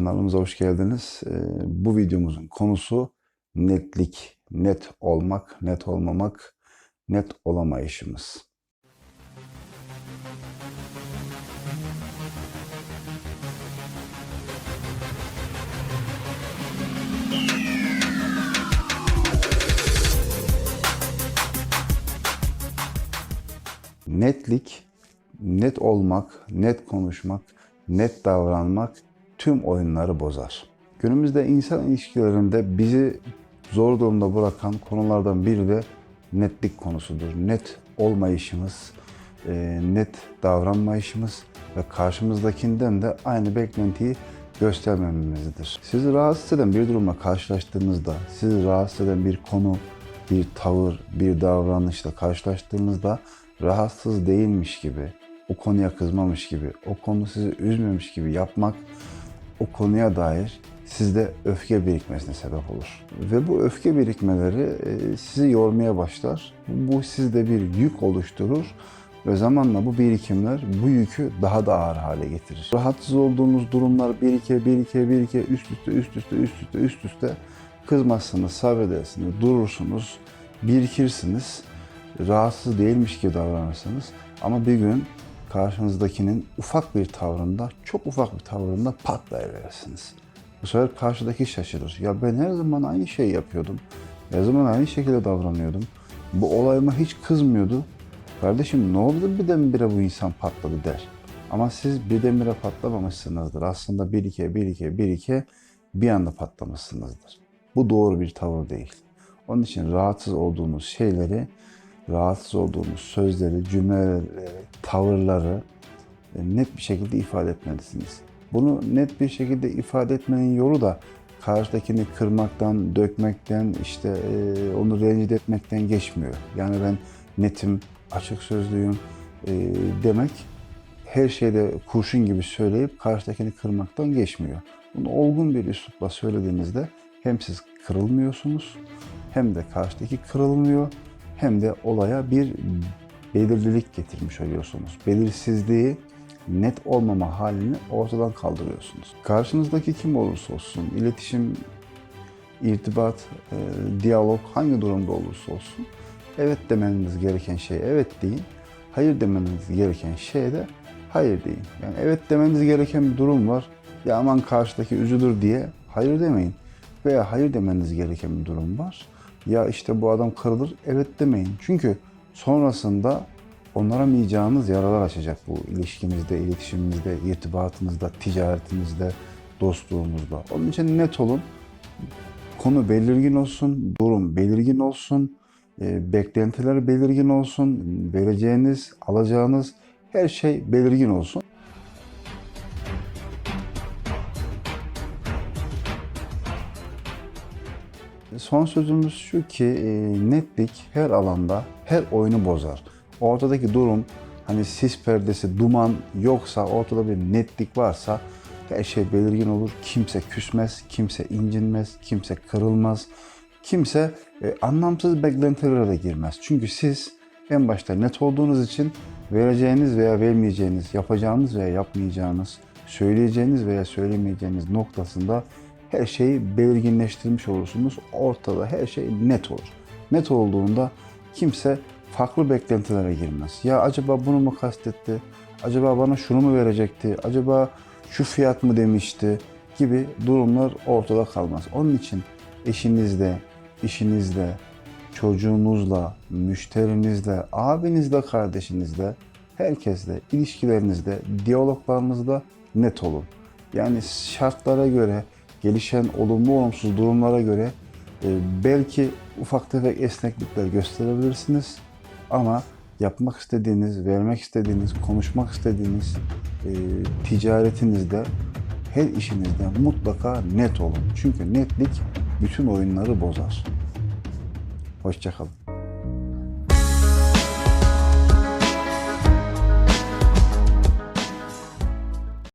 Kanalımıza hoş geldiniz. Ee, Bu videomuzun konusu netlik, net olmak, net olmamak, net olamayışımız. Netlik, net olmak, net konuşmak, net davranmak tüm oyunları bozar. Günümüzde insan ilişkilerinde bizi zor durumda bırakan konulardan biri de netlik konusudur. Net olmayışımız, e, net davranmayışımız ve karşımızdakinden de aynı beklentiyi göstermememizdir. Sizi rahatsız eden bir durumla karşılaştığınızda, sizi rahatsız eden bir konu, bir tavır, bir davranışla karşılaştığınızda rahatsız değilmiş gibi, o konuya kızmamış gibi, o konu sizi üzmemiş gibi yapmak o konuya dair sizde öfke birikmesine sebep olur. Ve bu öfke birikmeleri e, sizi yormaya başlar. Bu sizde bir yük oluşturur ve zamanla bu birikimler bu yükü daha da ağır hale getirir. Rahatsız olduğunuz durumlar birike birike birike üst üste üst üste üst üste üst üste kızmazsınız, sabredersiniz, durursunuz, birikirsiniz. Rahatsız değilmiş gibi davranırsınız. Ama bir gün karşınızdakinin ufak bir tavrında, çok ufak bir tavrında patlayıverirsiniz. Bu sefer karşıdaki şaşırır. Ya ben her zaman aynı şeyi yapıyordum. Her zaman aynı şekilde davranıyordum. Bu olayıma hiç kızmıyordu. Kardeşim ne oldu birdenbire bu insan patladı der. Ama siz birdenbire patlamamışsınızdır. Aslında bir iki, bir iki, bir iki bir anda patlamışsınızdır. Bu doğru bir tavır değil. Onun için rahatsız olduğunuz şeyleri rahatsız olduğunuz sözleri, cümleleri, tavırları e, net bir şekilde ifade etmelisiniz. Bunu net bir şekilde ifade etmenin yolu da karşıdakini kırmaktan, dökmekten, işte e, onu rencide etmekten geçmiyor. Yani ben netim, açık sözlüyüm e, demek her şeyde kurşun gibi söyleyip karşıdakini kırmaktan geçmiyor. Bunu olgun bir üslupla söylediğinizde hem siz kırılmıyorsunuz hem de karşıdaki kırılmıyor hem de olaya bir belirlilik getirmiş oluyorsunuz. Belirsizliği, net olmama halini ortadan kaldırıyorsunuz. Karşınızdaki kim olursa olsun, iletişim, irtibat, e, diyalog hangi durumda olursa olsun evet demeniz gereken şey evet deyin. Hayır demeniz gereken şey de hayır deyin. Yani evet demeniz gereken bir durum var. Ya aman karşıdaki üzülür diye hayır demeyin. Veya hayır demeniz gereken bir durum var ya işte bu adam kırılır evet demeyin. Çünkü sonrasında onaramayacağınız yaralar açacak bu ilişkinizde, iletişiminizde, irtibatınızda, ticaretinizde, dostluğunuzda. Onun için net olun. Konu belirgin olsun, durum belirgin olsun, e, beklentiler belirgin olsun, vereceğiniz, alacağınız her şey belirgin olsun. Son sözümüz şu ki e, netlik her alanda her oyunu bozar. Ortadaki durum hani sis perdesi, duman yoksa ortada bir netlik varsa her şey belirgin olur. Kimse küsmez, kimse incinmez, kimse kırılmaz. Kimse e, anlamsız beklentilere de girmez. Çünkü siz en başta net olduğunuz için vereceğiniz veya vermeyeceğiniz, yapacağınız veya yapmayacağınız, söyleyeceğiniz veya söylemeyeceğiniz noktasında her şeyi belirginleştirmiş olursunuz. Ortada her şey net olur. Net olduğunda kimse farklı beklentilere girmez. Ya acaba bunu mu kastetti? Acaba bana şunu mu verecekti? Acaba şu fiyat mı demişti? Gibi durumlar ortada kalmaz. Onun için eşinizle, işinizle, çocuğunuzla, müşterinizle, abinizle, kardeşinizle, herkesle, ilişkilerinizde, diyaloglarınızda net olun. Yani şartlara göre, gelişen olumlu olumsuz durumlara göre e, belki ufak tefek esneklikler gösterebilirsiniz ama yapmak istediğiniz, vermek istediğiniz, konuşmak istediğiniz e, ticaretinizde, her işinizde mutlaka net olun. Çünkü netlik bütün oyunları bozar. Hoşçakalın.